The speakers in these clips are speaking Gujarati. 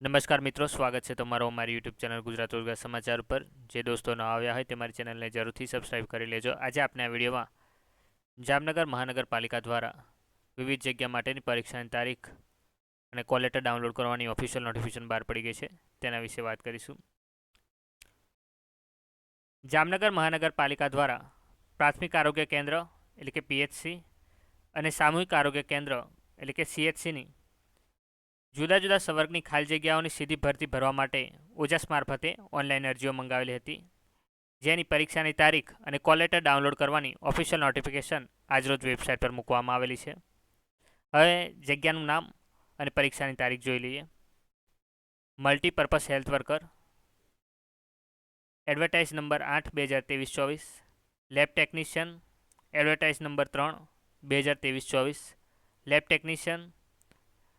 નમસ્કાર મિત્રો, સ્વાગત છે તમારો અમારી યુટ્યુબ ચેનલ ગુજરાત રોજગાર સમાચાર ઉપર. જે દોસ્તો ન આવ્યા હોય તે મારી ચેનલને જરૂરથી સબસ્ક્રાઇબ કરી લેજો. આજે આપણે આ વિડીયોમાં જામનગર મહાનગરપાલિકા દ્વારા વિવિધ જગ્યા માટેની પરીક્ષાની તારીખ અને કોલ લેટર ડાઉનલોડ કરવાની ઓફિશિયલ નોટિફિકેશન બહાર પડી ગઈ છે. તેના વિશે વાત કરીશું. જામનગર મહાનગરપાલિકા દ્વારા પ્રાથમિક આરોગ્ય કેન્દ્ર એટલે કે પીએચસી અને સામૂહિક આરોગ્ય કેન્દ્ર એટલે કે સીએચસીની જુદા જુદા સંવર્ગની ખાલી જગ્યાઓની સીધી ભરતી ભરવા માટે ઓજસ મારફતે ઓનલાઈન અરજીઓ મંગાવેલી હતી. જેની પરીક્ષાની તારીખ અને કોલ લેટર ડાઉનલોડ કરવાની ઓફિશિયલ નોટિફિકેશન આજરોજ વેબસાઇટ પર મૂકવામાં આવેલી છે. હવે જગ્યાનું નામ અને પરીક્ષાની તારીખ જોઈ લઈએ. Multipurpose health worker. Advertise number આઠ બે હજાર ત્રેવીસ, ચોવીસ. Lab technician. એડવર્ટાઇઝ નંબર ત્રણ બે હજાર ત્રેવીસ, ચોવીસ. Lab technician.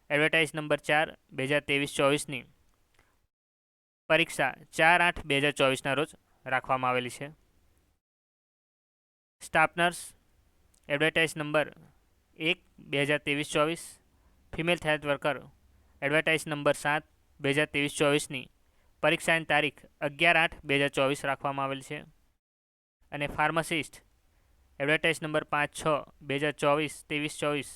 એડવર્ટાઇઝ નંબર ચાર બે હજાર ત્રેવીસ ચોવીસની પરીક્ષા ચાર આઠ બે હજાર ચોવીસના રોજ રાખવામાં આવેલી છે. સ્ટાફ નર્સ, એડવર્ટાઇઝ નંબર એક બે હજાર ત્રેવીસ ચોવીસ. Female health worker, advertise number સાત બે હજાર ત્રેવીસ ચોવીસની પરીક્ષાની તારીખ અગિયાર આઠ બે હજાર ચોવીસ રાખવામાં આવેલ છે. અને ફાર્માસિસ્ટ, એડવર્ટાઇઝ નંબર પાંચ, છ બે હજાર ચોવીસ ત્રેવીસ ચોવીસ.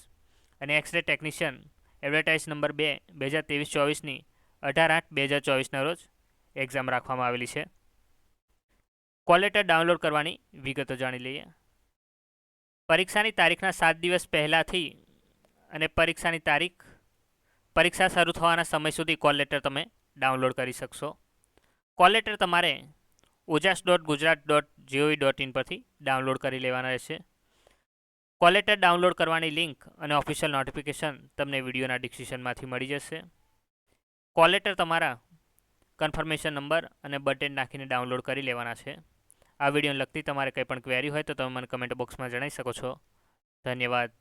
અને એક્સરે ટેકનિશિયન એડવર્ટાઇઝ નંબર બે બે હજાર ત્રેવીસ ચોવીસની અઢાર આઠ બે હજાર ચોવીસના રોજ એક્ઝામ રાખવામાં આવેલી છે. કોલ લેટર ડાઉનલોડ કરવાની વિગતો જાણી લઈએ. પરીક્ષાની તારીખના સાત દિવસ પહેલાંથી અને પરીક્ષાની તારીખ, પરીક્ષા શરૂ થવાના સમય સુધી કોલ લેટર તમે ડાઉનલોડ કરી શકશો. કોલ લેટર તમારે OJAS dot Gujarat dot GOV dot in પરથી ડાઉનલોડ કરી લેવાના રહેશે. કોલ લેટર ડાઉનલોડ કરવાની લિંક અને ઓફિશિયલ નોટિફિકેશન તમને વિડીયોના ડિસ્ક્રિપ્શનમાંથી મળી જશે. કોલેટર તમારા કન્ફર્મેશન નંબર અને બટન નાખીને ડાઉનલોડ કરી લેવાના છે. આ વિડીયોને લગતી તમારે કંઈ પણ ક્વેરી હોય તો તમે મને કમેન્ટ બોક્સમાં જણાવી શકો છો. ધન્યવાદ.